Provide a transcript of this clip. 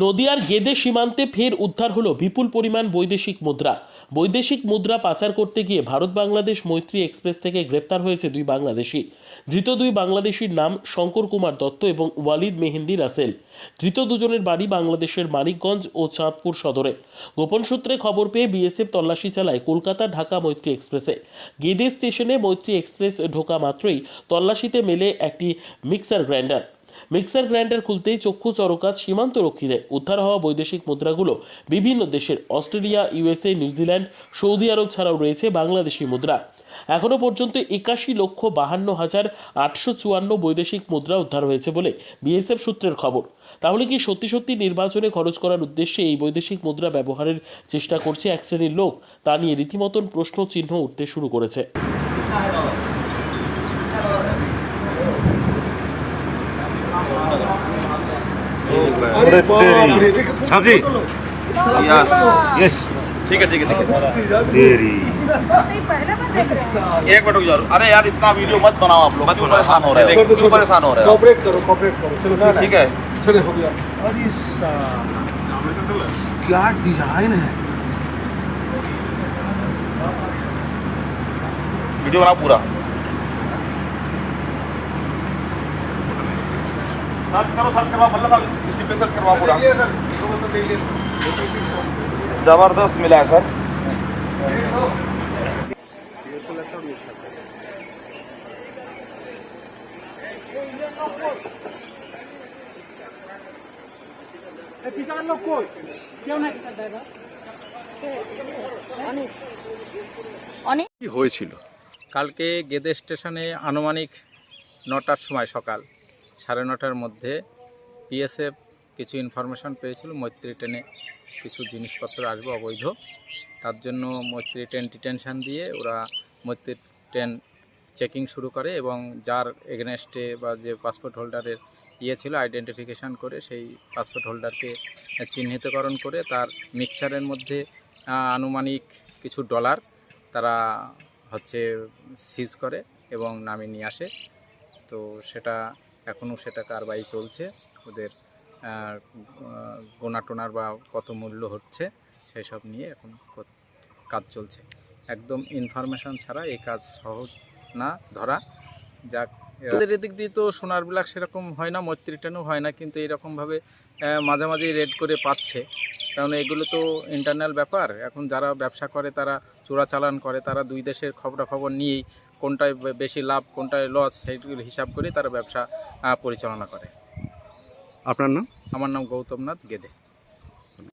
নদিয়ার গেদে সীমান্তে ফের উদ্ধার হলো বিপুল পরিমাণ বৈদেশিক মুদ্রা। বৈদেশিক মুদ্রা পাচার করতে গিয়ে ভারত বাংলাদেশ মৈত্রী এক্সপ্রেস থেকে গ্রেপ্তার হয়েছে দুই বাংলাদেশি। ধৃত দুই বাংলাদেশির নাম শঙ্কর কুমার দত্ত এবং ওয়ালিদ মেহেন্দি রাসেল। ধৃত দুজনের বাড়ি বাংলাদেশের মানিকগঞ্জ ও চাঁদপুর সদরে। গোপন সূত্রে খবর পেয়ে বিএসএফ তল্লাশি চালায় কলকাতা ঢাকা মৈত্রী এক্সপ্রেসে। গেদে স্টেশনে মৈত্রী এক্সপ্রেস ঢোকা মাত্রই তল্লাশিতে মেলে একটি মিক্সার গ্রাইন্ডার। মিক্সার গ্রাইন্ডার খুলতেই চক্ষু চরকাত সীমান্ত রক্ষীদের উদ্ধার হওয়া বৈদেশিক মুদ্রাগুলো বিভিন্ন দেশের Australia, USA, New Zealand, Saudi Arab ছাড়াও রয়েছে বাংলাদেশি মুদ্রা। এখনও পর্যন্ত একাশি লক্ষ বাহান্ন হাজার আটশো চুয়ান্ন বৈদেশিক মুদ্রা উদ্ধার হয়েছে বলে বিএসএফ সূত্রের খবর। তাহলে কি সত্যি সত্যি নির্বাচনে খরচ করার উদ্দেশ্যে এই বৈদেশিক মুদ্রা ব্যবহারের চেষ্টা করছে এক শ্রেণির লোক? তা নিয়ে রীতিমতন প্রশ্ন চিহ্ন উঠতে শুরু করেছে। साहब जी। यस यस ठीक है ठीक है ठीक है। तेरी। एक मिनट रुक जाओ। अरे यार इतना वीडियो मत बनाओ आप लोग। क्यों परेशान हो रहे हो? क्यों परेशान हो रहे हो? कॉपरेट करो कॉपरेट करो। चलो ठीक है। चले हो गया। अरे क्या डिज़ाइन है? वीडियो बनाओ पूरा। सर्च करो सर्च करवा मतलब इसी पे सर्च करवा पूरा जबरदस्त मिला है सर কি হয়েছিল কালকে গেদে স্টেশনে আনুমানিক নটার সময় সকাল সাড়ে নটার মধ্যে পিএসএফ কিছু ইনফরমেশন পেয়েছিল, মৈত্রী ট্রেনে কিছু জিনিসপত্র আসবে অবৈধ। তার জন্য মৈত্রী ট্রেন ডিটেনশন দিয়ে ওরা মৈত্রী ট্রেন চেকিং শুরু করে এবং যার এগেনস্টে বা যে পাসপোর্ট হোল্ডারের ইয়ে ছিল আইডেন্টিফিকেশান করে সেই পাসপোর্ট হোল্ডারকে চিহ্নিতকরণ করে তার মিক্সচারের মধ্যে আনুমানিক কিছু ডলার তারা হচ্ছে সিজ করে এবং নামিয়ে নিয়ে আসে। তো সেটা এখনও সেটা কারবাই চলছে ওদের গোনা টোনার বা কত মূল্য হচ্ছে সেই সব নিয়ে এখন কাজ চলছে। একদম ইনফরমেশন ছাড়া এই কাজ সহজ না ধরা যাক। এদের এদিক দিয়ে তো সোনার বিলাক সেরকম হয় না মৈত্রী ট্রেনও হয় না কিন্তু এইরকমভাবে আহ, মাঝামাঝি রেড করে পাচ্ছে। কারণ এগুলো তো ইন্টারনাল ব্যাপার। এখন যারা ব্যবসা করে তারা চোরাচালান করে তারা দুই দেশের খবরাখবর নিয়েই কোনটায় বেশি লাভ কোনটায় লস সেইগুলো হিসাব করে তারা ব্যবসা পরিচালনা করে। আপনার নাম? আমার নাম গৌতম নাথ গেদে।